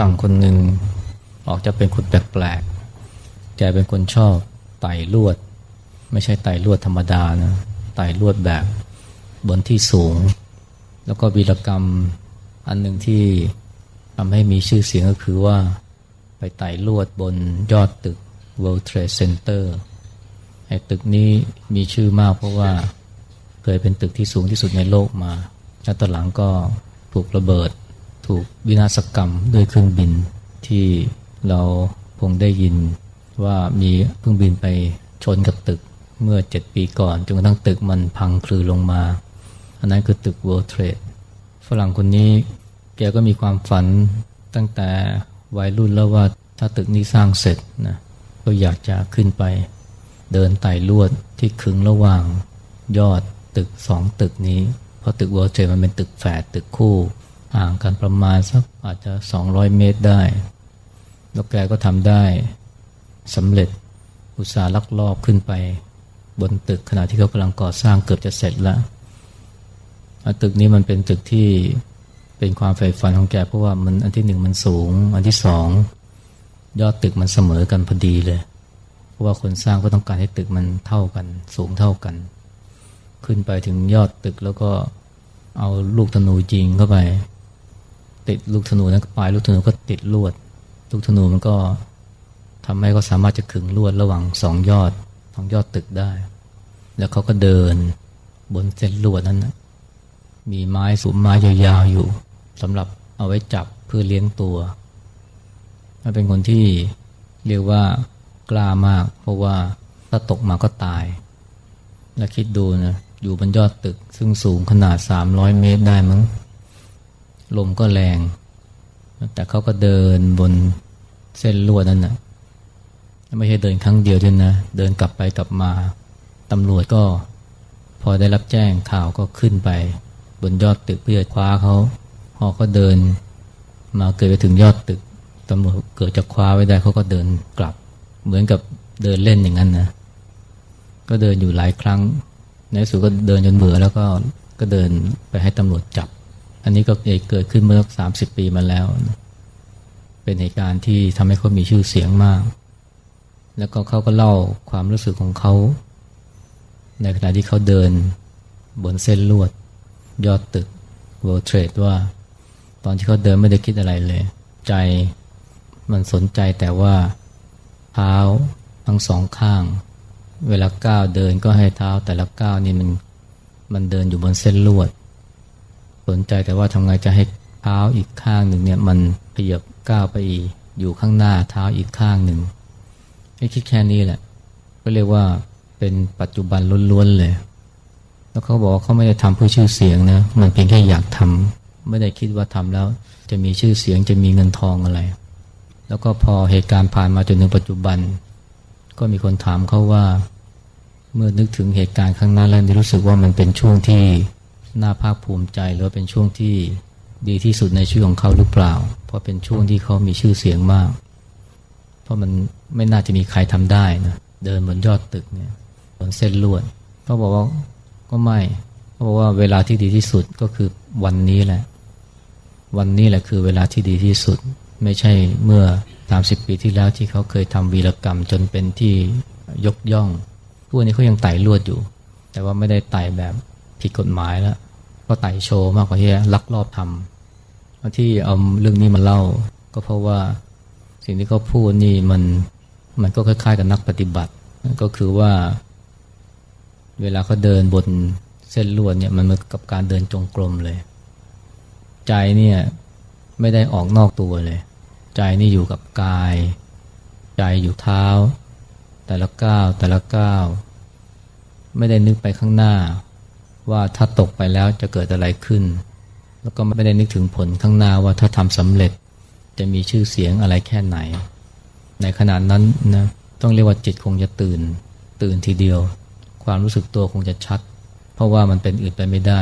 รั่งคนหนึ่งออกจะเป็นคนแปลกๆ แกเป็นคนชอบไต่ลวด ไม่ใช่ไต่ลวดธรรมดานะไต่ลวดแบบบนที่สูง แล้วก็วีรกรรมอันหนึ่งที่ทำให้มีชื่อเสียงก็คือว่าไปไต่ลวดบนยอดตึก World Trade Center ไอ้ตึกนี้มีชื่อมากเพราะว่าเคยเป็นตึกที่สูงที่สุดในโลกมาแล้วตอนหลังก็ถูกระเบิด ถูกวินาศกรรมด้วยเครื่องบินที่เราคงได้ยินว่ามีเครื่องบินไปชนกับตึกเมื่อ 7 ปีก่อนจนกระทั่งตึกมันพังคลือลงมา อันนั้นคือตึก World Trade ฝรั่งคนนี้แกก็มีความฝันตั้งแต่วัยรุ่นแล้วว่าถ้าตึกนี้สร้างเสร็จนะก็อยากจะขึ้นไป เดินไต่ลวดที่ขึงระหว่างยอดตึกสองตึกนี้ เพราะตึก World Trade มันเป็นตึกแฝดตึกคู่ ห่างกันประมาณสักอาจจะ 200 เมตรได้ แล้วแกก็ทำได้สำเร็จอุตสาห์ลักลอบขึ้นไป บนตึกขณะที่เขากำลังก่อสร้างเกือบจะเสร็จแล้วอะตึกนี้มันเป็นตึกที่เป็นความใฝ่ฝันของแกเพราะว่ามันอันที่หนึ่งมันสูง อันที่สองยอดตึกมันเสมอกันพอดีเลย เพราะว่าคนสร้างก็ต้องการให้ตึกมันเท่ากัน สูงเท่ากัน ขึ้นไปถึงยอดตึกแล้วก็เอาลูกธนูยิงเข้าไป ติดลูกธนูนั้นปลายลูกธนูก็ติดลวด ลูกธนูมันก็ทำให้เขาสามารถจะขึงลวดระหว่างสองยอดสองยอดตึกได้ แล้วเขาก็เดินบนเส้นลวดนั้นนะมีไม้สูงไม้ยาวๆอยู่สำหรับเอาไว้จับเพื่อเลี้ยงตัวมันเป็นคนที่เรียกว่ากล้ามาก เพราะว่าถ้าตกมาก็ตาย แล้วคิดดูนะอยู่บนยอดตึกซึ่งสูงขนาด 300 เมตรได้มั้ง ลมก็แรง แต่เขาก็เดินบนเส้นลวดนั่นนะไม่ใช่เดินครั้งเดียวด้วยนะ เดินกลับไปกลับมาตำรวจก็พอได้รับแจ้งข่าวก็ขึ้นไป บนยอดตึกเพื่อคว้าเขาพอเขาเดิน มาเกิดไปถึงยอดตึกตำรวจเกิดจะคว้าไว้ได้เขาก็เดินกลับ เหมือนกับเดินเล่นอย่างนั้นนะ ก็เดินอยู่หลายครั้ง ในสุดก็เดินจนเบื่อแล้วก็ก็เดินไปให้ตำรวจจับ อันนี้ก็เกิดขึ้นเมื่อสามสิบปีมาแล้ว เป็นเหตุการณ์ที่ทำให้เขามีชื่อเสียงมาก แล้วก็เขาก็เล่าความรู้สึกของเขา ในขณะที่เขาเดินบนเส้นลวด ยอดตึก World Trade ว่า ตอนที่เขาเดินไม่ได้คิดอะไรเลย ใจมันสนใจแต่ว่าเท้าทั้งสองข้าง เวลาก้าวเดินก็ให้เท้าแต่ละก้าวนี่มันมันเดินอยู่บนเส้นลวด สนใจแต่ว่าทำไงจะให้เท้าอีกข้างหนึ่งเนี่ยมันขยับก้าวไปอีกอยู่ข้างหน้าเท้าอีกข้างหนึ่งให้คิดแค่นี้แหละ ก็เรียกว่าเป็นปัจจุบันล้วนๆเลย แล้วเขาบอกว่าเขาไม่ได้ทำเพื่อชื่อเสียงนะมันเพียงแค่อยากทำไม่ได้คิดว่าทำแล้ว จะมีชื่อเสียงจะมีเงินทองอะไร แล้วก็พอเหตุการณ์ผ่านมาจนถึงปัจจุบัน ก็มีคนถามเขาว่า เมื่อนึกถึงเหตุการณ์ข้างหน้าแล้วรู้สึกว่ามันเป็นช่วงที่ น่าภาคภูมิใจหรือเป็นช่วงที่ดีที่สุดในชีวิตของเขาหรือเปล่า เพราะเป็นช่วงที่เขามีชื่อเสียงมาก เพราะมันไม่น่าจะมีใครทำได้นะเดินบนยอดตึกเนี่ยบนเส้นลวดเขาบอกว่าก็ไม่เขาบอกว่าเวลาที่ดีที่สุดก็คือวันนี้แหละ วันนี้แหละคือเวลาที่ดีที่สุด ไม่ใช่เมื่อ 30 ปีที่แล้วที่เขาเคยทำวีรกรรมจนเป็นที่ยกย่องพวกนี้เขายังไต่ลวดอยู่ แต่ว่าไม่ได้ไต่แบบผิดกฎหมายแล้ว ก็ไต่โชว์มากกว่าที่ลักลอบทำที่เอาเรื่องนี้มาเล่า ก็เพราะว่าสิ่งที่เขาพูดนี่มันมันก็คล้ายๆกับนักปฏิบัติ ก็คือว่า เวลาเขาเดินบนเส้นลวดเนี่ยมันเหมือนกับการเดินจงกรมเลย ใจเนี่ยไม่ได้ออกนอกตัวเลย ใจนี่อยู่กับกาย ใจอยู่เท้า แต่ละก้าวแต่ละก้าวไม่ได้นึกไปข้างหน้า ว่าถ้าตกไปแล้วจะเกิดอะไรขึ้น แล้วก็ไม่ได้นึกถึงผลข้างหน้าว่าถ้าทำสำเร็จจะมีชื่อเสียงอะไรแค่ไหน ในขณะนั้นนะต้องเรียกว่าจิตคงจะตื่น ตื่นทีเดียว ความรู้สึกตัวคงจะชัด เพราะว่ามันเป็นอื่นไปไม่ได้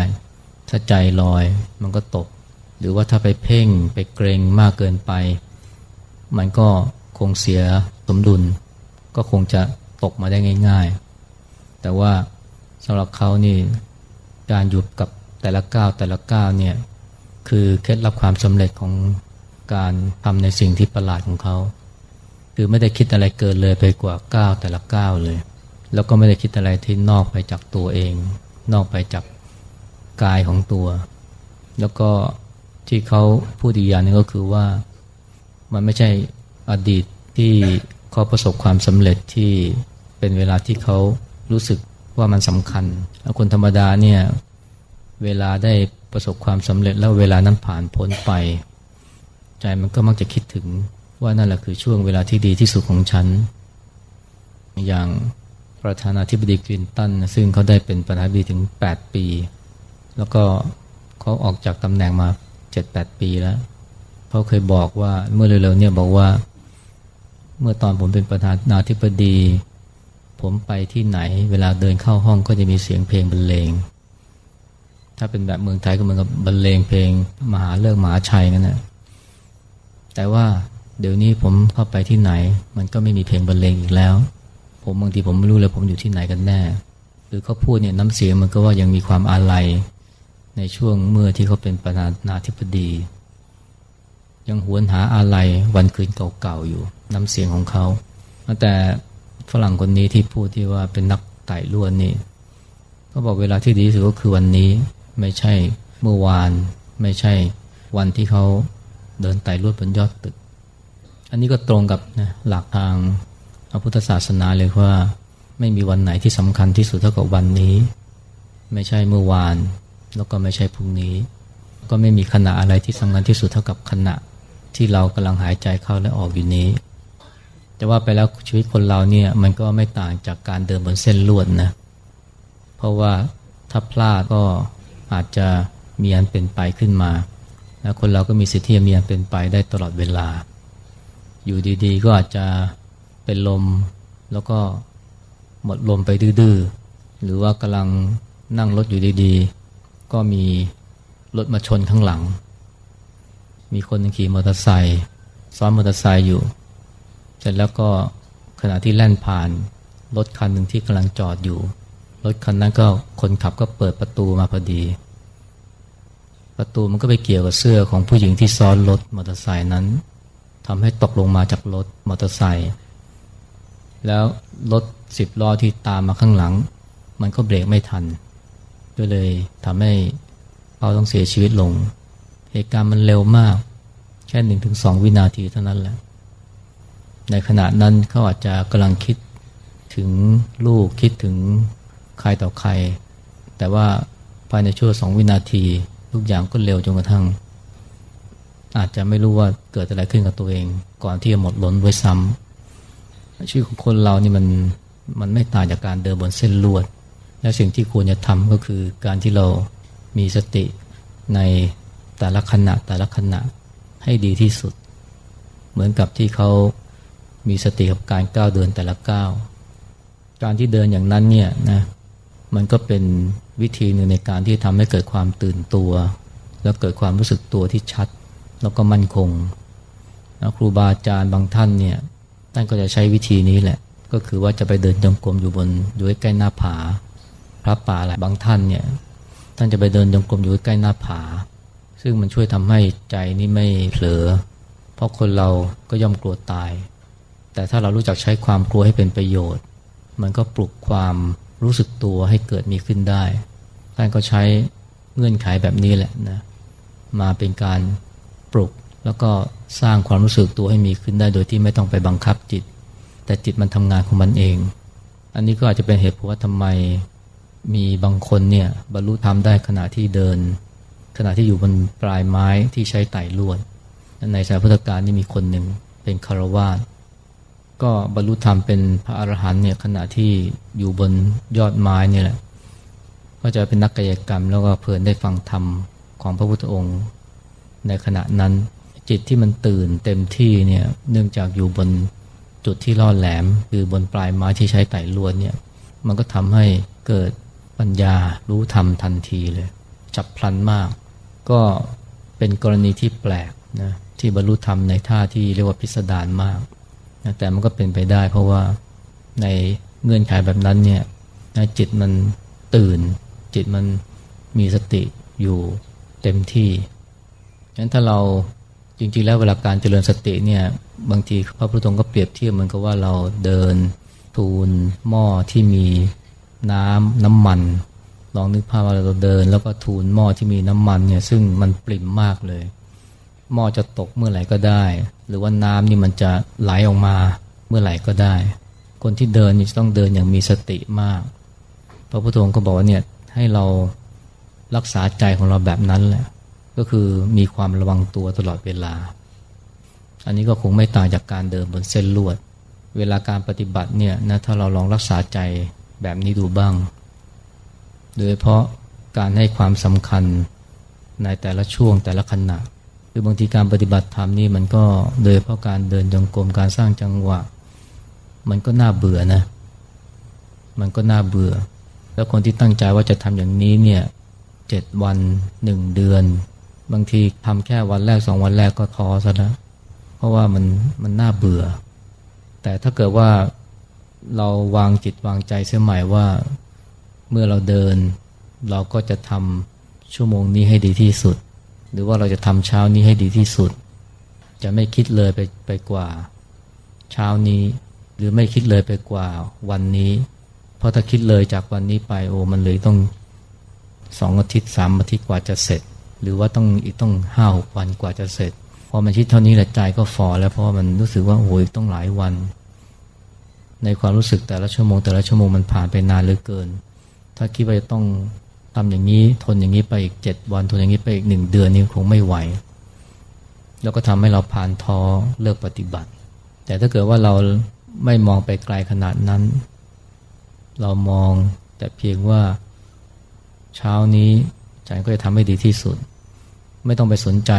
ถ้าใจลอยมันก็ตก หรือว่าถ้าไปเพ่งไปเกรงมากเกินไป มันก็คงเสียสมดุล ก็คงจะตกมาได้ง่าย ๆ แต่ว่าสำหรับเขานี่ การหยุดกับแต่ละก้าวแต่ละก้าวเนี่ยคือเคล็ดลับความสำเร็จของการทำในสิ่งที่ประหลาดของเขาคือไม่ได้คิดอะไรเกินเลยไปกว่าก้าวแต่ละก้าวเลย แล้วก็ไม่ได้คิดอะไรที่นอกไปจากตัวเอง นอกไปจากกายของตัว แล้วก็ที่เขาพูดอีกอย่างนึงก็คือว่ามันไม่ใช่อดีตที่เขาประสบความสำเร็จที่เป็นเวลาที่เขารู้สึก ว่ามันสำคัญแล้วคนธรรมดาเนี่ยเวลาได้ประสบความสำเร็จแล้วเวลานั้นผ่านพ้นไป ใจมันก็มักจะคิดถึงว่านั่นแหละคือช่วงเวลาที่ดีที่สุดของฉัน อย่างประธานาธิบดีคลินตันซึ่งเขาได้เป็นประธานาธิบดีถึง 8 ปี แล้วก็เขาออกจากตำแหน่งมา 7-8 ปีแล้วเขาเคยบอกว่าเมื่อเร็วๆเนี่ยบอกว่า เมื่อตอนผมเป็นประธานาธิบดี ผมไปที่ไหน เวลาเดินเข้าห้องก็จะมีเสียงเพลงบรรเลง ถ้าเป็นแบบเมืองไทยก็เหมือนกับบรรเลงเพลงมหาเลิกมหาชัยนั่นแหละแต่ว่าเดี๋ยวนี้ผมเข้าไปที่ไหน มันก็ไม่มีเพลงบรรเลงอีกแล้ว ผมบางทีผมไม่รู้เลยผมอยู่ที่ไหนกันแน่หรือเขาพูดเนี่ยน้ำเสียงมันก็ว่ายังมีความอาลัยในช่วงเมื่อที่เขาเป็นประธานาธิบดี ยังหวนหาอาลัยวันคืนเก่าๆอยู่ น้ำเสียงของเขาแต่ ฝรั่งคนนี้ที่พูดที่ว่าเป็นนักไต่ล้วนนี่เขาบอกเวลาที่ดีที่สุดก็คือวันนี้ไม่ใช่เมื่อวาน ไม่ใช่วันที่เขาเดินไต่ลวดบนยอดตึก อันนี้ก็ตรงกับนะหลักทางพระพุทธศาสนาเลยว่า ไม่มีวันไหนที่สำคัญที่สุดเท่ากับวันนี้ ไม่ใช่เมื่อวาน แล้วก็ไม่ใช่พรุ่งนี้ ก็ไม่มีขณะอะไรที่สำคัญที่สุดเท่ากับขณะที่เรากำลังหายใจเข้าและออกอยู่นี้ แต่ว่าไปแล้วชีวิตคนเราเนี่ยมันก็ไม่ต่างจากการเดินบนเส้นลวดนะเพราะว่าถ้าพลาดก็อาจจะมีอันเป็นไปขึ้นมาแล้วคนเราก็มีสิทธิ์ที่จะมีอันเป็นไปได้ตลอดเวลา อยู่ดีๆ ก็อาจจะเป็นลมแล้วก็หมดลมไปดื้อๆหรือว่ากำลังนั่งรถอยู่ดีๆ ก็มีรถมาชนข้างหลัง มีคนขี่มอเตอร์ไซค์ซ้อนมอเตอร์ไซค์อยู่ ร็จแล้วก็ขณะที่แล่นผ่านรถคันหนึ่งที่กำลังจอดอยู่ รถคันนั้นก็คนขับก็เปิดประตูมาพอดี ประตูมันก็ไปเกี่ยวกับเสื้อของผู้หญิงที่ซ้อนรถมอเตอร์ไซค์นั้นทำให้ตกลงมาจากรถมอเตอร์ไซค์แล้วรถสิบล้อที่ตามมาข้างหลัง มันก็เบรกไม่ทัน ก็เลยทำให้เขาต้องเสียชีวิตลง เหตุการณ์มันเร็วมาก แค่หนึ่งถึงสองวินาทีเท่านั้นแหละ ในขณะนั้นเขาอาจจะกำลังคิดถึงลูกคิดถึงใครต่อใคร แต่ว่าภายในช่วงสองวินาที ทุกอย่างก็เร็วจนกระทั่ง อาจจะไม่รู้ว่าเกิดอะไรขึ้นกับตัวเอง ก่อนที่จะหมดล้นไว้ซ้ำชีวิตของคนเรานี่มันมันไม่ต่างจากการเดินบนเส้นลวด และสิ่งที่ควรจะทำก็คือการที่เรามีสติในแต่ละขณะแต่ละขณะให้ดีที่สุด เหมือนกับที่เขา มีสติกับการก้าวเดินแต่ละก้าวการที่เดินอย่างนั้นเนี่ยนะมันก็เป็นวิธีหนึ่งในการที่ทำให้เกิดความตื่นตัว แล้วเกิดความรู้สึกตัวที่ชัด แล้วก็มั่นคงแล้วครูบาอาจารย์บางท่านเนี่ยท่านก็จะใช้วิธีนี้แหละ ก็คือว่าจะไปเดินจงกรมอยู่บนอยู่ใกล้หน้าผา พระป่าอะไรบางท่านเนี่ยท่านจะไปเดินจงกรมอยู่ใกล้หน้าผา ซึ่งมันช่วยทำให้ใจนี่ไม่เผลอ เพราะคนเราก็ย่อมกลัวตาย แต่ถ้าเรารู้จักใช้ความกลัวให้เป็นประโยชน์ มันก็ปลุกความรู้สึกตัวให้เกิดมีขึ้นได้ ท่านก็ใช้เงื่อนไขแบบนี้แหละนะ มาเป็นการปลุกแล้วก็สร้างความรู้สึกตัวให้มีขึ้นได้โดยที่ไม่ต้องไปบังคับจิต แต่จิตมันทำงานของมันเอง อันนี้ก็อาจจะเป็นเหตุผลว่าทำไมมีบางคนเนี่ยบรรลุธรรมได้ขณะที่เดิน ขณะที่อยู่บนปลายไม้ที่ใช้ไต่ลวดในสายพุทธการนี่มีคนหนึ่งเป็นคารวาส ก็บรรลุธรรมเป็นพระอรหันต์เนี่ยขณะที่อยู่บนยอดไม้นี่แหละ ก็จะเป็นนักกายกรรม แล้วก็เพลินได้ฟังธรรมของพระพุทธองค์ในขณะนั้นจิตที่มันตื่นเต็มที่เนี่ยเนื่องจากอยู่บนจุดที่ล่อแหลม คือบนปลายไม้ที่ใช้ไต่ลวนเนี่ยมันก็ทำให้เกิดปัญญารู้ธรรมทันทีเลยจับพลันมาก ก็เป็นกรณีที่แปลกนะที่บรรลุธรรมในท่าที่เรียกว่าพิสดารมาก แต่มันก็เป็นไปได้ เพราะว่าในเงื่อนไขแบบนั้นเนี่ยจิตมันตื่น จิตมันมีสติอยู่เต็มที่งั้นถ้าเราจริงๆแล้วเวลาการเจริญสติเนี่ยบางทีพระพุทธองค์ก็เปรียบเทียบเหมือนกับว่าเราเดินทูลหม้อที่มีน้ำน้ำมันลองนึกภาพว่าเราเดิน แล้วก็ทูลหม้อที่มีน้ำมันเนี่ยซึ่งมันปริ่มมากเลย หม้อจะตกเมื่อไหร่ก็ได้ หรือว่าน้ำนี่มันจะไหลออกมาเมื่อไหร่ก็ได้ คนที่เดินนี่ต้องเดินอย่างมีสติมาก พระพุทธองค์ก็บอกว่าเนี่ยให้เรารักษาใจของเราแบบนั้นแหละ ก็คือมีความระวังตัวตลอดเวลา อันนี้ก็คงไม่ต่างจากการเดินบนเส้นลวด เวลาการปฏิบัติเนี่ยนะถ้าเราลองรักษาใจแบบนี้ดูบ้าง โดยเพราะการให้ความสำคัญในแต่ละช่วงแต่ละขณะ คือบางทีการปฏิบัติธรรมนี่มันก็โดยเพราะการเดินจงกรมการสร้างจังหวะ มันก็น่าเบื่อนะ มันก็น่าเบื่อ แล้วคนที่ตั้งใจว่าจะทำอย่างนี้เนี่ยเจ็ดวันหนึ่งเดือน บางทีทำแค่วันแรกสองวันแรกก็ท้อซะแล้วเพราะว่ามันมันน่าเบื่อ แต่ถ้าเกิดว่าเราวางจิตวางใจเสียใหม่ว่าเมื่อเราเดิน เราก็จะทำชั่วโมงนี้ให้ดีที่สุด หรือว่าเราจะทำเช้านี้ให้ดีที่สุด จะไม่คิดเลยไปไปกว่าเช้านี้ หรือไม่คิดเลยไปกว่าวันนี้ เพราะถ้าคิดเลยจากวันนี้ไปโอ้มันเลยต้องสองอาทิตย์สามอาทิตย์กว่าจะเสร็จ หรือว่าต้องอีกต้องห้าหกวันกว่าจะเสร็จพอมันคิดเท่านี้แหละใจก็ฟอแล้วเพราะมันรู้สึกว่าโอ้ยต้องหลายวัน ในความรู้สึกแต่ละชั่วโมงแต่ละชั่วโมงมันผ่านไปนานเหลือเกิน ถ้าคิดว่าจะต้อง ทำอย่างนี้ทนอย่างนี้ไปอีกเจ็ดวัน ทนอย่างนี้ไปอีกหนึ่งเดือนนี่คงไม่ไหว แล้วก็ทำให้เราผ่านท้อเลิกปฏิบัติ แต่ถ้าเกิดว่าเราไม่มองไปไกลขนาดนั้น เรามองแต่เพียงว่าเช้านี้ฉันก็จะทำให้ดีที่สุด ไม่ต้องไปสนใจ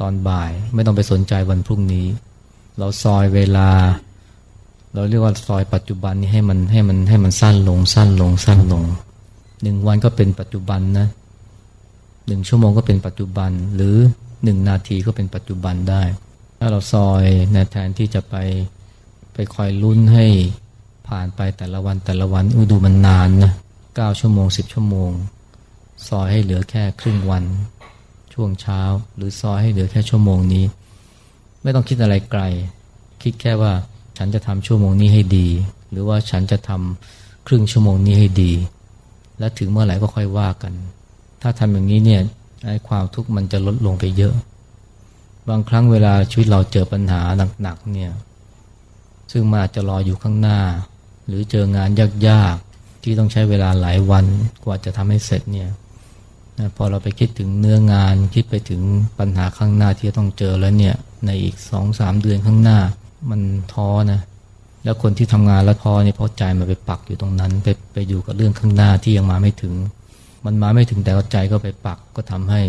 ตอนบ่าย ไม่ต้องไปสนใจวันพรุ่งนี้ เราซอยเวลา เราเรียกว่าซอยปัจจุบันนี้ให้มันให้มันให้มันสั้นลงสั้นลงสั้นลง หนึ่งวันก็เป็นปัจจุบันนะหนึ่งชั่วโมงก็เป็นปัจจุบัน หรือหนึ่งนาทีก็เป็นปัจจุบันได้ ถ้าเราซอยนะแทนที่จะไปไปคอยลุ้นให้ผ่านไปแต่ละวันแต่ละวันอุดูมันนานนะเก้าชั่วโมงสิบชั่วโมง ซอยให้เหลือแค่ครึ่งวัน ช่วงเช้า หรือซอยให้เหลือแค่ชั่วโมงนี้ ไม่ต้องคิดอะไรไกล คิดแค่ว่าฉันจะทำชั่วโมงนี้ให้ดี หรือว่าฉันจะทำครึ่งชั่วโมงนี้ให้ดี และถึงเมื่อไหร่ก็ค่อยว่ากัน ถ้าทำอย่างนี้เนี่ยไอ้ความทุกข์มันจะลดลงไปเยอะ บางครั้งเวลาชีวิตเราเจอปัญหาหนักๆเนี่ยซึ่งมันอาจจะรออยู่ข้างหน้า หรือเจองานยากๆที่ต้องใช้เวลาหลายวันกว่าจะทำให้เสร็จเนี่ยพอเราไปคิดถึงเนื้องานคิดไปถึงปัญหาข้างหน้าที่จะต้องเจอแล้วเนี่ยในอีกสองสามเดือนข้างหน้ามันท้อนะ แล้วคนที่ทำงานแล้วท้อเนี่ยเพราะใจมันไปปักอยู่ตรงนั้น ไปไปอยู่กับเรื่องข้างหน้าที่ยังมาไม่ถึง มันมาไม่ถึงแต่ใจก็ไปปักก็ทำให้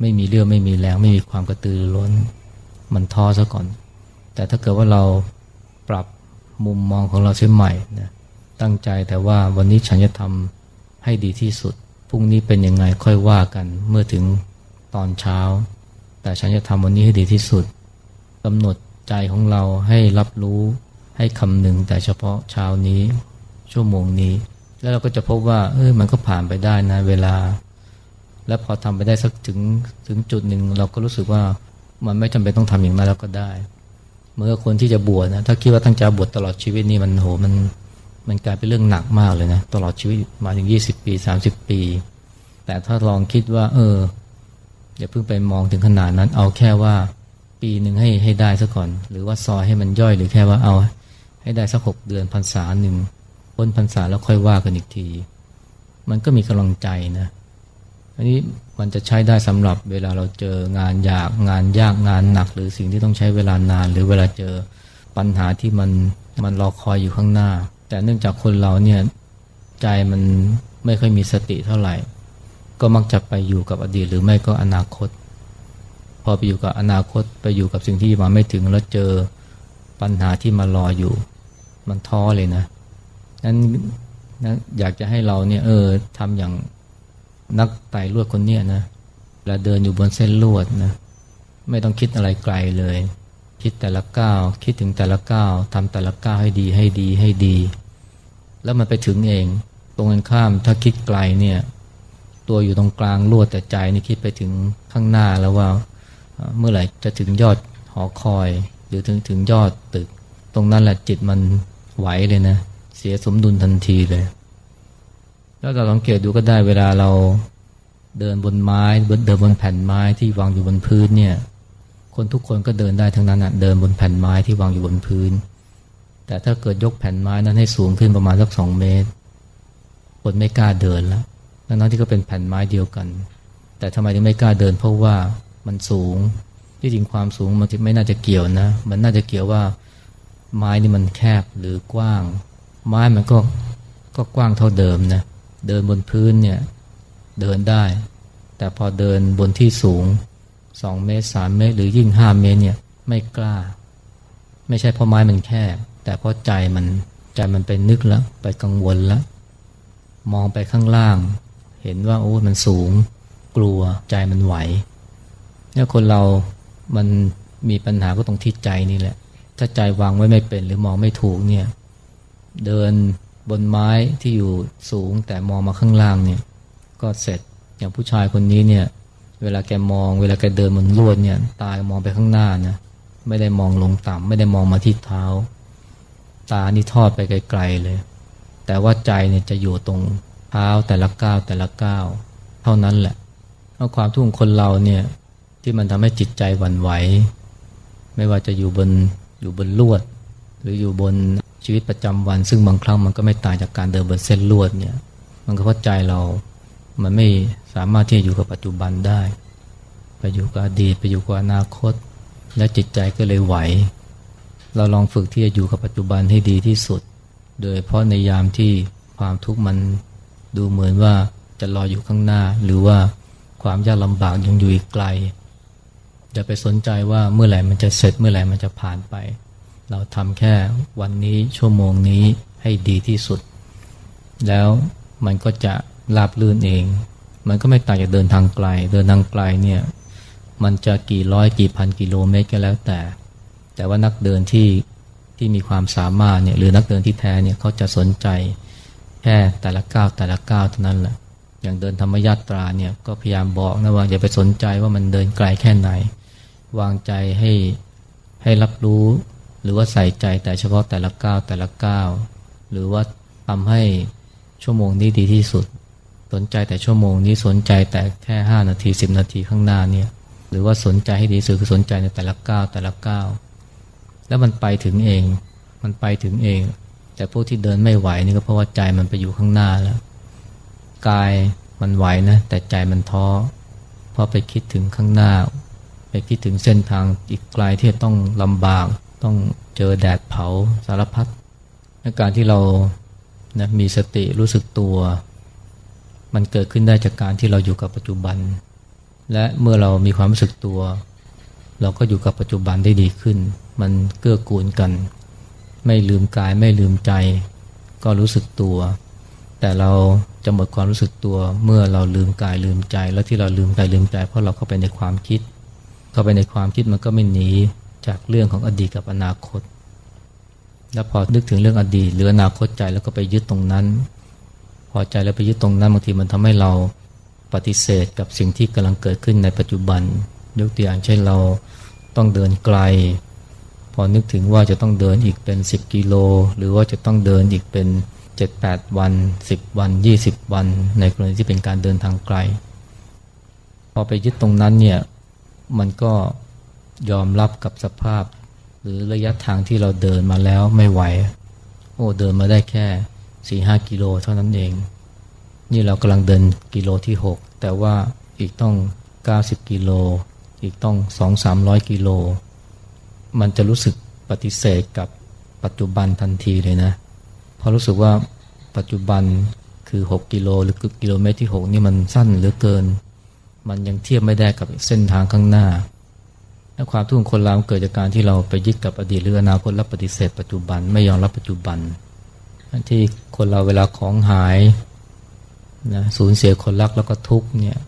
ไม่มีเรื่องไม่มีแรงไม่มีความกระตือร้น มันท้อซะก่อน แต่ถ้าเกิดว่าเราปรับมุมมองของเราเสียใหม่นะตั้งใจแต่ว่าวันนี้ฉันจะทำให้ดีที่สุดพรุ่งนี้เป็นยังไงค่อยว่ากันเมื่อถึงตอนเช้า แต่ฉันจะทำวันนี้ให้ดีที่สุดกำหนดใจของเราให้รับรู้ ให้คำหนึ่งแต่เฉพาะเช้านี้ชั่วโมงนี้ แล้วเราก็จะพบว่าเออมันก็ผ่านไปได้นะเวลา และพอทำไปได้สักถึงถึงจุดหนึ่งเราก็รู้สึกว่ามันไม่จำเป็นต้องทำอย่างนั้นแล้วก็ได้เมื่อคนที่จะบวชนะถ้าคิดว่าตั้งใจบวชตลอดชีวิตนี่มันโหมันมันกลายเป็นเรื่องหนักมากเลยนะตลอดชีวิตมาถึงยี่สิบปีสามสิบปี แต่ถ้าลองคิดว่า เอออย่าเพิ่งไปมองถึงขนาดนั้น เอาแค่ว่าปีหนึ่งให้ให้ได้ซะก่อน หรือว่าซอยให้มันย่อยหรือแค่ว่าเอา ให้ได้สักหกเดือนพรรษาหนึ่งพ้นพรรษาแล้วค่อยว่ากันอีกที มันก็มีกำลังใจนะอันนี้มันจะใช้ได้สำหรับเวลาเราเจองานยากงานยากงานหนัก หรือสิ่งที่ต้องใช้เวลานาน หรือเวลาเจอปัญหาที่มันมันรอคอยอยู่ข้างหน้า แต่เนื่องจากคนเราเนี่ยใจมันไม่ค่อยมีสติเท่าไหร่ ก็มักจะไปอยู่กับอดีตหรือไม่ก็อนาคต พอไปอยู่กับอนาคตไปอยู่กับสิ่งที่มาไม่ถึงแล้วเจอปัญหาที่มารออยู่ มันท้อเลยนะนั้นนะอยากจะให้เราเนี่ยเออทำอย่างนักไต่ลวดคนเนี้ยนะเวลาเดินอยู่บนเส้นลวดนะไม่ต้องคิดอะไรไกลเลย คิดแต่ละก้าวคิดถึงแต่ละก้าวทำแต่ละก้าวให้ดีให้ดีให้ดี แล้วมันไปถึงเอง ตรงกันข้ามถ้าคิดไกลเนี่ย ตัวอยู่ตรงกลางลวดแต่ใจนี่คิดไปถึงข้างหน้าแล้วว่า เมื่อไหร่จะถึงยอดหอคอย หรือถึงถึงยอดตึก ตรงนั้นแหละจิตมัน ไหวเลยนะ เสียสมดุลทันทีเลย แล้วเราสังเกตดูก็ได้เวลาเราเดินบนไม้เดินบนแผ่นไม้ที่วางอยู่บนพื้นเนี่ย คนทุกคนก็เดินได้ทั้งนั้นอะเดินบนแผ่นไม้ที่วางอยู่บนพื้น แต่ถ้าเกิดยกแผ่นไม้นั้นให้สูงขึ้นประมาณสักสองเมตร คนไม่กล้าเดินแล้วทั้งที่ก็เป็นแผ่นไม้เดียวกัน แต่ทำไมถึงไม่กล้าเดินเพราะว่ามันสูง ที่จริงความสูงมันไม่น่าจะเกี่ยวนะ มันน่าจะเกี่ยวว่า ไม้นี่มันแคบหรือกว้าง ไม้มันก็ก็กว้างเท่าเดิมนะเดินบนพื้นเนี่ยเดินได้ แต่พอเดินบนที่สูงสองเมตรสามเมตร หรือยิ่งห้าเมตรเนี่ยไม่กล้า ไม่ใช่เพราะไม้มันแคบ แต่เพราะใจมันใจมันไปนึกแล้ว ไปกังวลแล้ว มองไปข้างล่าง เห็นว่าโอ้มันสูง กลัวใจมันไหวเนี่ยคนเรามันมีปัญหาก็ตรงที่ใจนี่แหละ ถ้าใจวางไว้ไม่เป็นหรือมองไม่ถูกเนี่ย เดินบนไม้ที่อยู่สูงแต่มองมาข้างล่างเนี่ย ก็เสร็จอย่างผู้ชายคนนี้เนี่ย เวลาแกมอง เวลาแกเดินบนลวดเนี่ย ตามองไปข้างหน้านะไม่ได้มองลงต่ำไม่ได้มองมาที่เท้า ตานี่ทอดไปไกลๆเลย แต่ว่าใจเนี่ยจะอยู่ตรงเท้าแต่ละก้าวแต่ละก้าวเท่านั้นแหละเพราะความทุกข์ของคนเราเนี่ยที่มันทำให้จิตใจหวั่นไหว ไม่ว่าจะอยู่บน อยู่บนลวด หรืออยู่บนชีวิตประจำวัน ซึ่งบางครั้งมันก็ไม่ต่างจากการเดินบนเส้นลวดเนี่ยมันก็เพราะใจเรา มันไม่สามารถที่จะอยู่กับปัจจุบันได้ ไปอยู่กับอดีตไปอยู่กับอนาคต และจิตใจก็เลยไหว เราลองฝึกที่จะอยู่กับปัจจุบันให้ดีที่สุด โดยเพราะในยามที่ความทุกข์มันดูเหมือนว่าจะรออยู่ข้างหน้า หรือว่าความยากลำบากยังอยู่อีกไกล อย่าไปสนใจว่าเมื่อไหร่มันจะเสร็จเมื่อไหร่มันจะผ่านไป เราทำแค่วันนี้ชั่วโมงนี้ให้ดีที่สุด แล้วมันก็จะราบลื่นเอง มันก็ไม่ต่างจากเดินทางไกล เดินทางไกลเนี่ยมันจะกี่ร้อยกี่พันกิโลเมตรก็แล้วแต่ แต่ว่านักเดินที่ที่มีความสามารถเนี่ยหรือนักเดินที่แท้เนี่ยเขาจะสนใจแค่แต่ละก้าวแต่ละก้าวเท่านั้นแหละอย่างเดินธรรมยาตราเนี่ยก็พยายามบอกนะว่าอย่าไปสนใจว่ามันเดินไกลแค่ไหน วางใจให้ให้รับรู้ หรือว่าใส่ใจแต่เฉพาะแต่ละก้าวแต่ละก้าวหรือว่าทำให้ชั่วโมงนี้ดีที่สุด สนใจแต่ชั่วโมงนี้สนใจแต่แค่ห้านาทีสิบนาทีข้างหน้าเนี่ยหรือว่าสนใจให้ดีสุดคือสนใจในแต่ละก้าวแต่ละก้าวแล้วมันไปถึงเอง มันไปถึงเอง แต่พวกที่เดินไม่ไหวนี่ก็เพราะว่าใจมันไปอยู่ข้างหน้าแล้วกายมันไหวนะแต่ใจมันท้อเพราะไปคิดถึงข้างหน้า ไปคิดถึงเส้นทางอีกไกลที่ต้องลำบาก ต้องเจอแดดเผาสารพัดการที่เรานะมีสติรู้สึกตัว มันเกิดขึ้นได้จากการที่เราอยู่กับปัจจุบัน และเมื่อเรามีความรู้สึกตัว เราก็อยู่กับปัจจุบันได้ดีขึ้น มันเกื้อกูลกัน ไม่ลืมกายไม่ลืมใจ ก็รู้สึกตัว แต่เราจะหมดความรู้สึกตัวเมื่อเราลืมกายลืมใจ แล้วที่เราลืมกายลืมใจ เพราะเราเข้าไปในความคิด เข้าไปในความคิดมันก็ไม่หนีจากเรื่องของอดีตกับอนาคต แล้วพอนึกถึงเรื่องอดีตหรืออนาคตใจแล้วก็ไปยึดตรงนั้น พอใจแล้วไปยึดตรงนั้นบางทีมันทำให้เราปฏิเสธกับสิ่งที่กำลังเกิดขึ้นในปัจจุบัน ยกตัวอย่างเช่นเราต้องเดินไกล พอนึกถึงว่าจะต้องเดินอีกเป็น 10 กิโล หรือว่าจะต้องเดินอีกเป็น 7-8 วัน 10 วัน 20 วัน ในกรณีที่เป็นการเดินทางไกล พอไปยึดตรงนั้นเนี่ย มันก็ยอมรับกับสภาพ หรือระยะทางที่เราเดินมาแล้วไม่ไหว โอ้เดินมาได้แค่สี่ห้ากิโลเท่านั้นเอง นี่เรากำลังเดินกิโลที่หกแต่ว่าอีกต้องเก้าสิบกิโล อีกต้องสองสามร้อยกิโล มันจะรู้สึกปฏิเสธกับปัจจุบันทันทีเลยนะ เพราะรู้สึกว่าปัจจุบันคือ 6 กิโลหรือกิโลเมตรที่ 6 นี่มันสั้นเหลือเกิน มันยังเทียบไม่ได้กับเส้นทางข้างหน้าและความทุกข์ของคนเราเกิดจากการที่เราไปยึดกับอดีตหรืออนาคตและปฏิเสธปัจจุบันไม่ยอมรับปัจจุบันที่คนเราเวลาของหายนะสูญเสียคนรักแล้วก็ทุกเนี่ย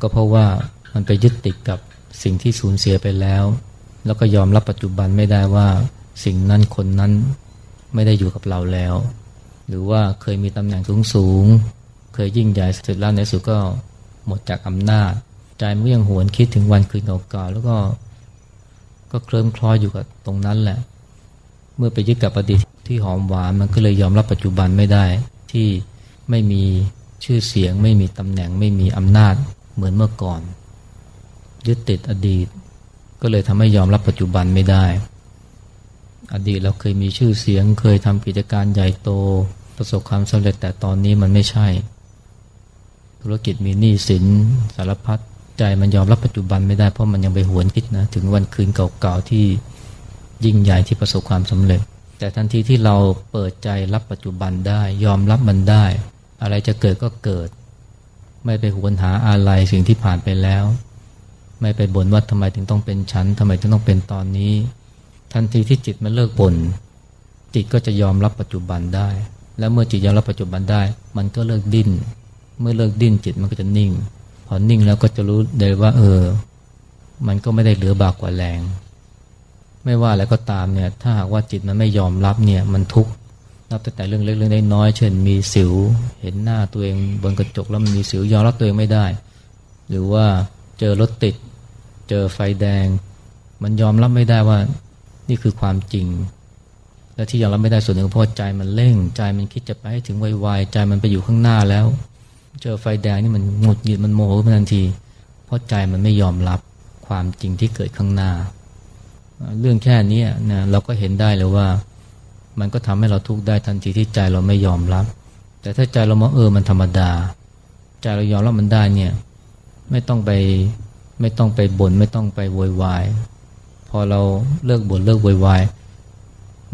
ก็เพราะว่ามันไปยึดติดกับสิ่งที่สูญเสียไปแล้ว แล้วก็ยอมรับปัจจุบันไม่ได้ว่าสิ่งนั้นคนนั้นไม่ได้อยู่กับเราแล้ว หรือว่าเคยมีตำแหน่งสูงสูง เคยยิ่งใหญ่เสร็จแล้วในสุดก็ หมดจากอำนาจ ใจมันก็ยังหวนคิดถึงวันคืนเก่าๆแล้วก็ ก็เคลิ้มคล้อยอยู่กับตรงนั้นแหละ เมื่อไปยึดกับอดีตที่หอมหวานมันก็เลยยอมรับปัจจุบันไม่ได้ ที่ไม่มีชื่อเสียง ไม่มีตำแหน่งไม่มีอำนาจเหมือนเมื่อก่อน ยึดติดอดีต ก็เลยทำให้ยอมรับปัจจุบันไม่ได้ อดีตเราเคยมีชื่อเสียง เคยทำกิจการใหญ่โต ประสบความสำเร็จแต่ตอนนี้มันไม่ใช่ ธุรกิจมีหนี้สินสารพัดใจมันยอมรับปัจจุบันไม่ได้เพราะมันยังไปหวนคิดนะถึงวันคืนเก่าๆที่ยิ่งใหญ่ที่ประสบความสำเร็จ แต่ทันทีที่เราเปิดใจรับปัจจุบันได้ ยอมรับมันได้ อะไรจะเกิดก็เกิด ไม่ไปหวนหาอะไรสิ่งที่ผ่านไปแล้ว ไม่ไปบ่นว่าทำไมถึงต้องเป็นฉันทำไมถึงต้องเป็นตอนนี้ ทันทีที่จิตมันเลิกบ่นจิตก็จะยอมรับปัจจุบันได้ และเมื่อจิตยอมรับปัจจุบันได้ มันก็เลิกดิ้น เมื่อเลิกดิ้นจิตมันก็จะนิ่ง พอนิ่งแล้วก็จะรู้ได้ว่า เออ มันก็ไม่ได้เหลือบากกว่าแรง ไม่ว่าอะไรก็ตามเนี่ย ถ้าหากว่าจิตมันไม่ยอมรับเนี่ย มันทุกข์รับแต่เรื่องเล็กเรื่องน้อยเช่นมีสิว เห็นหน้าตัวเองบนกระจกแล้วมันมีสิวยอมรับตัวเองไม่ได้ หรือว่าเจอรถติด เจอไฟแดง มันยอมรับไม่ได้ว่า นี่คือความจริง และที่ยอมรับไม่ได้ส่วนหนึ่งเพราะใจมันเร่ง ใจมันคิดจะไปให้ถึงไวๆใจมันไปอยู่ข้างหน้าแล้ว เจอไฟแดงนี่มันหงุดหงิดมันโมโหทันที เพราะใจมันไม่ยอมรับความจริงที่เกิดข้างหน้า เรื่องแค่นี้นะเราก็เห็นได้เลยว่า มันก็ทำให้เราทุกข์ได้ทันทีที่ใจเราไม่ยอมรับ แต่ถ้าใจเรามองเออมันธรรมดา ใจเรายอมรับมันได้เนี่ยไม่ต้องไปไม่ต้องไปบน่นไม่ต้องไปโวยวายพอเราเลิกบ่นเลิกโวยวาย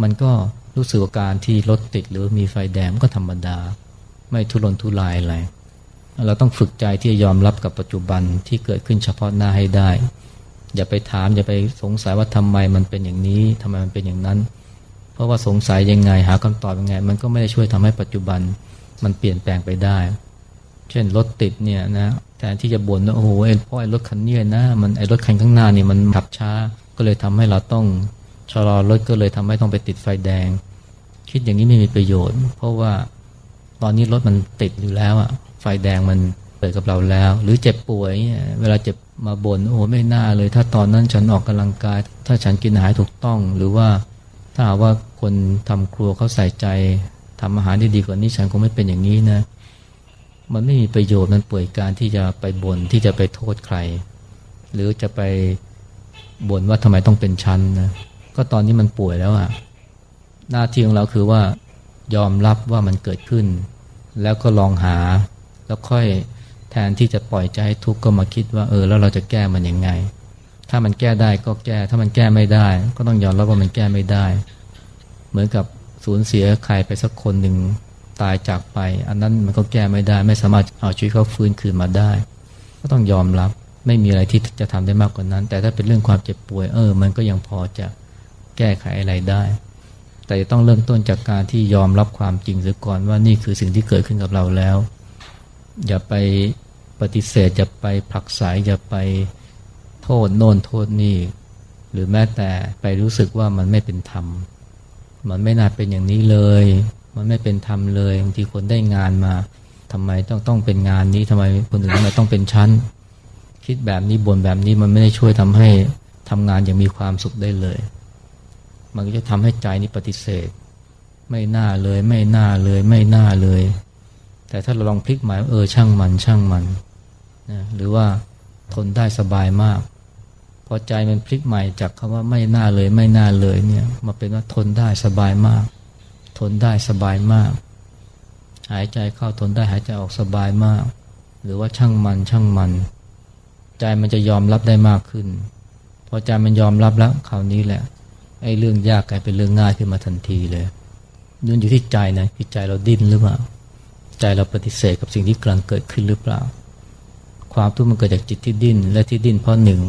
มันก็รู้สึกว่าการที่รถติดหรือมีไฟแดงก็ธรรมดา ไม่ทุรนทุรายอะไร เราต้องฝึกใจที่จะยอมรับกับปัจจุบันที่เกิดขึ้นเฉพาะหน้าให้ได้ อย่าไปถาม อย่าไปสงสัยว่าทำไมมันเป็นอย่างนี้ทำไมมันเป็นอย่างนั้น เพราะว่าสงสัยยังไงหาคำตอบยังไง มันก็ไม่ได้ช่วยทำให้ปัจจุบันมันเปลี่ยนแปลงไปได้ เช่นรถติดเนี่ยนะแทนที่จะบ่นว่าโอ้โหเพราะไอ้รถคันนี้นะมันไอ้รถคันข้างหน้านี่มันขับช้า ก็เลยทำให้เราต้องชะลอรถก็เลยทำให้ต้องไปติดไฟแดง คิดอย่างนี้ไม่มีประโยชน์ เพราะว่าตอนนี้รถมันติดอยู่แล้วอะ ไฟแดงมันเปิดกับเราแล้ว หรือเจ็บป่วยเวลาเจ็บมาบน่นโอ้ไม่น่าเลย ถ้าตอนนั้นฉันออกกำลังกาย ถ้าฉันกินอาหารถูกต้อง หรือว่าถ้าหากว่าคนทำครัวเขาใส่ใจทำอาหารที่ดีกว่านี้ฉันคงไม่เป็นอย่างนี้นะ มันไม่มีประโยชน์มันป่วยการที่จะไปบน่นที่จะไปโทษใคร หรือจะไปบ่นว่าทำไมต้องเป็นชั้นนะก็ตอนนี้มันป่วยแล้วอะหน้าที่ของเราคือว่ายอมรับว่ามันเกิดขึ้น แล้วก็ลองหา แล้วค่อยแทนที่จะปล่อยใจให้ทุกข์ก็มาคิดว่าเออแล้วเราจะแก้มันยังไง ถ้ามันแก้ได้ก็แก้ ถ้ามันแก้ไม่ได้ ก็ต้องยอมรับว่ามันแก้ไม่ได้ เหมือนกับสูญเสียใครไปสักคนหนึ่งตายจากไป อันนั้นมันก็แก้ไม่ได้ ไม่สามารถเอาชีวิตเขาฟื้นคืนมาได้ ก็ต้องยอมรับไม่มีอะไรที่จะทำได้มากกว่านั้น แต่ถ้าเป็นเรื่องความเจ็บป่วยเออ มันก็ยังพอจะแก้ไขอะไรได้ แต่จะต้องเริ่มต้นจากการที่ยอมรับความจริงเสียก่อนว่านี่คือสิ่งที่เกิดขึ้นกับเราแล้ว อย่าไปปฏิเสธ อย่าไปผลักไสอย่าไปโทษโน่นโทษนี่ หรือแม้แต่ไปรู้สึกว่ามันไม่เป็นธรรม มันไม่น่าเป็นอย่างนี้เลย มันไม่เป็นธรรมเลยบางทีคนได้งานมาทำไมต้องต้องเป็นงานนี้ทำไมคนอื่นทำไมต้องเป็นชั้น คิดแบบนี้บ่นแบบนี้มันไม่ได้ช่วยทำให้ทำงานอย่างมีความสุขได้เลย มันก็จะทำให้ใจนี้ปฏิเสธ ไม่น่าเลย ไม่น่าเลย ไม่น่าเลย แต่ถ้าเราลองพลิกหมายเออช่างมันช่างมันนะหรือว่าทนได้สบายมาก พอใจมันพลิกใหม่จากคำว่าไม่น่าเลยไม่น่าเลยเนี่ยมาเป็นว่าทนได้สบายมาก ทนได้สบายมาก หายใจเข้าทนได้หายใจออกสบายมาก หรือว่าช่างมันช่างมัน ใจมันจะยอมรับได้มากขึ้น พอใจมันยอมรับแล้วคราวนี้แหละไอ้เรื่องยากกลายเป็นเรื่องง่ายขึ้นมาทันทีเลยยุ่นอยู่ที่ใจนะที่ใจเราดิ้นหรือเปล่า ใจเราปฏิเสธกับสิ่งที่กำลังเกิดขึ้นหรือเปล่า ความทุกข์มันเกิดจากจิตที่ดิ้นและที่ดิ้นเพราะหนึ่ง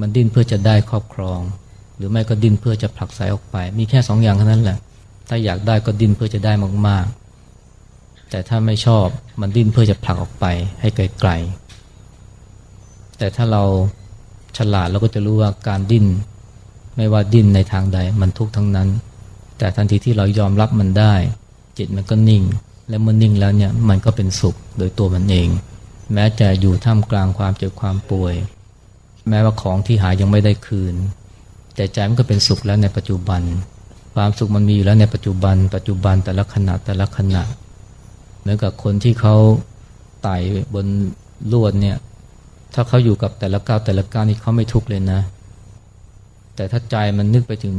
มันดิ้นเพื่อจะได้ครอบครอง หรือไม่ก็ดิ้นเพื่อจะผลักไสออกไป มีแค่สองอย่างเท่านั้นแหละ ถ้าอยากได้ก็ดิ้นเพื่อจะได้มากๆ แต่ถ้าไม่ชอบมันดิ้นเพื่อจะผลักออกไปให้ไกลๆ แต่ถ้าเราฉลาดเราก็จะรู้ว่าการดิ้น ไม่ว่าดิ้นในทางใดมันทุกข์ทั้งนั้น แต่ทันทีที่เรายอมรับมันได้ จิตมันก็นิ่ง และเมื่อนิ่งแล้วเนี่ยมันก็เป็นสุขโดยตัวมันเอง แม้จะอยู่ท่ามกลางความเจ็บความป่วย แม้ว่าของที่หายยังไม่ได้คืน แต่ใจมันก็เป็นสุขแล้วในปัจจุบัน ความสุขมันมีอยู่แล้วในปัจจุบัน ปัจจุบันแต่ละขณะแต่ละขณะเหมือนกับคนที่เขาไต่บนลวดเนี่ยถ้าเขาอยู่กับแต่ละก้าวแต่ละก้าวนี่เขาไม่ทุกข์เลยนะ แต่ถ้าใจมันนึกไปถึง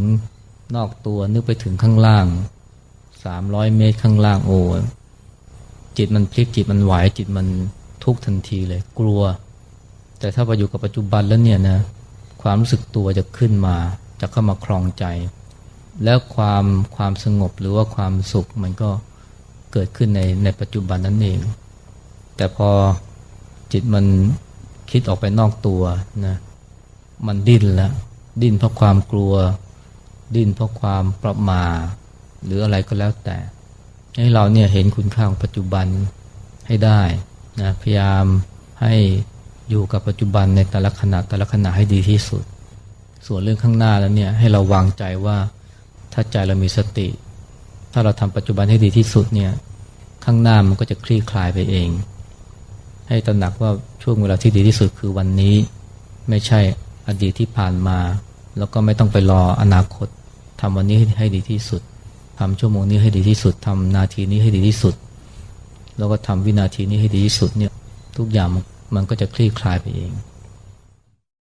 นอกตัวนึกไปถึงข้างล่าง สามร้อยเมตรข้างล่างโอ้จิตมันพลิกจิตมันไหวจิตมันทุกทันทีเลย กลัว แต่ถ้าไปอยู่กับปัจจุบันแล้วเนี่ยนะความรู้สึกตัวจะขึ้นมา จะเข้ามาครองใจ แล้วความความสงบหรือว่าความสุขมันก็เกิดขึ้นในในปัจจุบันนั่นเอง แต่พอจิตมันคิดออกไปนอกตัวนะมันดิ้นแล้วดิ้นเพราะความกลัว ดิ้นเพราะความประมาท หรืออะไรก็แล้วแต่ให้เราเนี่ยเห็นคุณค่าของปัจจุบันให้ได้นะพยายามให้อยู่กับปัจจุบันในแต่ละขณะแต่ละขณะให้ดีที่สุด ส่วนเรื่องข้างหน้าแล้วเนี่ยให้เราวางใจว่าถ้าใจเรามีสติ ถ้าเราทำปัจจุบันให้ดีที่สุดเนี่ยข้างหน้ามันก็จะคลี่คลายไปเอง ให้ตระหนักว่าช่วงเวลาที่ดีที่สุดคือวันนี้ไม่ใช่อดีตที่ผ่านมา แล้วก็ไม่ต้องไปรออนาคตทำวันนี้ให้ดีที่สุด ทำชั่วโมงนี้ให้ดีที่สุดทำนาทีนี้ให้ดีที่สุด แล้วก็ทำวินาทีนี้ให้ดีที่สุดเนี่ยทุกอย่างมันก็จะคลี่คลายไปเอง